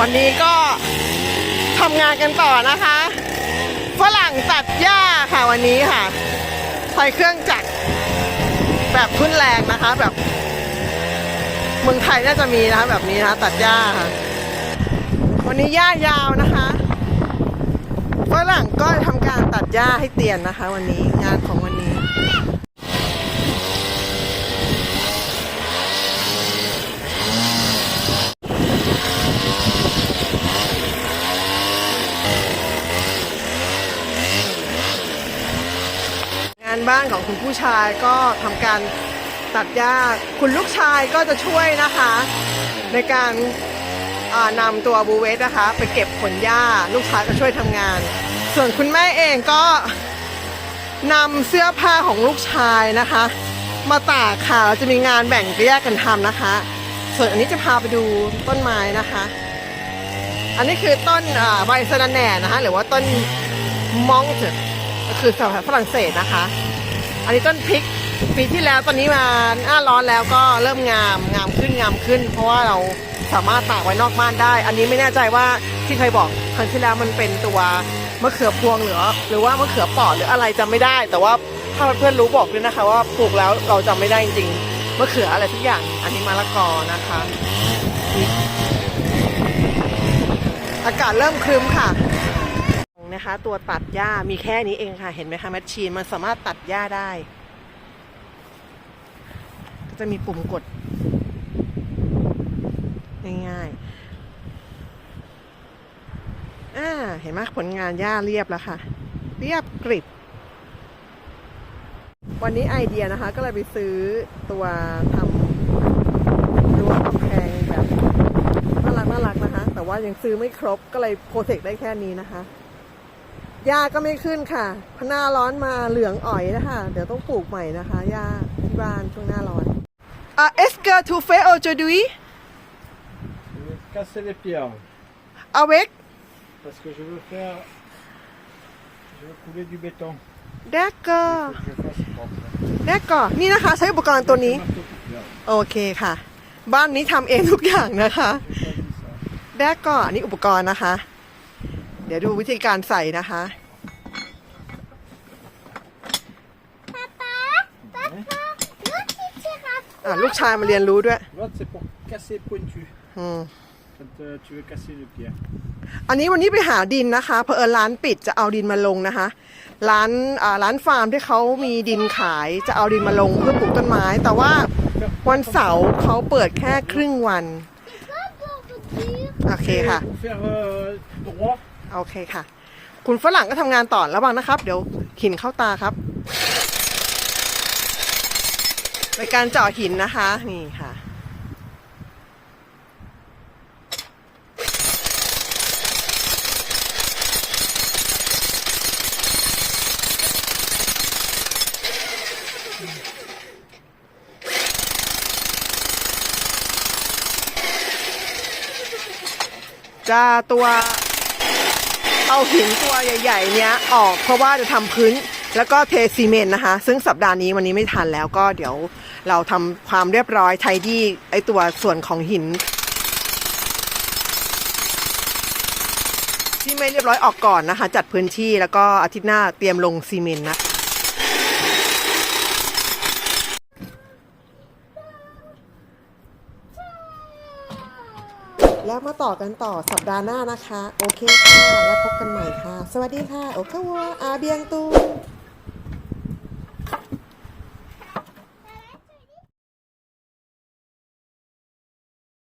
วันนี้ก็ทำงานกันต่อนะคะฝรั่งตัดหญ้าค่ะวันนี้ค่ะใช้เครื่องจักรแบบทุ่นแรงนะคะ แบบ เมืองไทยน่าจะมีนะคะ แบบนี้นะคะ ตัดหญ้าค่ะ วันนี้หญ้ายาวนะคะฝรั่งก็ทำการตัดหญ้าให้เตียนนะคะ วันนี้งานของวันนี้ งาน บ้านของคุณผู้ชายก็ทำการตัดหญ้าคุณลูกชายก็จะช่วยนะคะ ในการอ่านำตัวบูเวสนะคะ ไปเก็บผลหญ้าลูกชายก็ช่วยทำงาน ส่วนคุณแม่เองก็นำเสื้อผ้าของลูกชายนะคะ มาตากค่ะเราจะมีงานแบ่งแยกกันทำนะคะ ส่วนอันนี้จะพาไปดูต้นไม้นะคะ อันนี้คือต้นใบสะระแหน่นะคะ หรือว่าต้นมองจก็คือสายฝรั่งเศสนะคะ อันนี้ต้นพริกปีที่แล้วตอนนี้มาหน้าร้อนแล้วก็เริ่มงามงามขึ้นงามขึ้น เพราะว่าเราสามารถตากไว้นอกบ้านได้ อันนี้ไม่แน่ใจว่าที่เคยบอกครั้งที่แล้วมันเป็นตัวมะเขือพวงหรือหรือว่ามะเขือปอดหรืออะไรจำไม่ได้ แต่ว่าถ้าเพื่อนรู้บอกด้วยนะคะ ว่าปลูกแล้วเราจำไม่ได้จริงๆมะเขืออะไรทุกอย่าง อันนี้มะละกอนะคะ อากาศเริ่มครึ้มค่ะ นะคะ ตัวตัดหญ้ามีแค่นี้เองค่ะ เห็นไหมคะแมชชีนมันสามารถตัดหญ้าได้ ก็จะมีปุ่มกด ง่ายๆอ่าเห็นไหมผลงานหญ้าเรียบแล้วค่ะ เรียบกริบวันนี้ไอเดียนะคะ ก็เลยไปซื้อตัวทำรั้วกำแพงแบบน่ารักน่ารักนะคะ แต่ว่ายังซื้อไม่ครบก็เลยโปรเทคได้แค่นี้นะคะ หญ้าก็ไม่ขึ้นค่ะพหน้าร้อนมาเหลืองอ่อยนะคะ เดี๋ยวต้องปลูกใหม่นะคะหญ้าที่บ้านช่วงหน้าร้อนอะ est-ce que tu fais aujourd'hui Je vais casser les pierres avec parce que je veux faire. Je veux couler du béton. d'accord Il faut que je fasse propre. d'accord นี่นะคะใช้อุปกรณ์ตัวนี้ C'est marteau toute pierre. โอเคค่ะ บ้านนี้ทำเองทุกอย่างนะคะ J'ai pas dit ça. แดกก็อันนี้อุปกรณ์นะคะ เดี๋ยวดูวิธีการใส่นะคะอะลูกชายมาเรียนรู้ด้วย L'autre c'est pour casser pointu. อืม Quand euh, tu veux casser une pierre. อันนี้วันนี้ไปหาดินนะคะเพอเอิญร้านปิดจะเอาดินมาลงนะคะร้านอ่าร้านฟาร์มที่เขามีดินขายจะเอาดินมาลงเพื่อปลูกต้นไม้ แต่ว่าวันเสาร์เขาเปิดแค่ครึ่งวันโอเคค่ะ Pour faire euh, droit, โอเคค่ะ คุณฝรั่งก็ทำงานต่อระวังนะครับ เดี๋ยวหินเข้าตาครับเป็นการเจาะหินนะคะ นี่ค่ะจะตัว เอาหินตัวใหญ่ ๆ เนี้ยออกเพราะว่าจะทำพื้นแล้วก็เทซีเมนต์นะคะ ซึ่งสัปดาห์นี้วันนี้ไม่ทันแล้วก็เดี๋ยวเราทำความเรียบร้อยไทดี้ไอตัวส่วนของหิน ที่ไม่เรียบร้อยออกก่อนนะคะ จัดพื้นที่แล้วก็อาทิตย์หน้าเตรียมลงซีเมนต์นะ แล้วมาต่อกันต่อสัปดาห์หน้านะคะ โอเคค่ะ แล้วพบกันใหม่ค่ะ สวัสดีค่ะ โอเควัวอาเบียงตู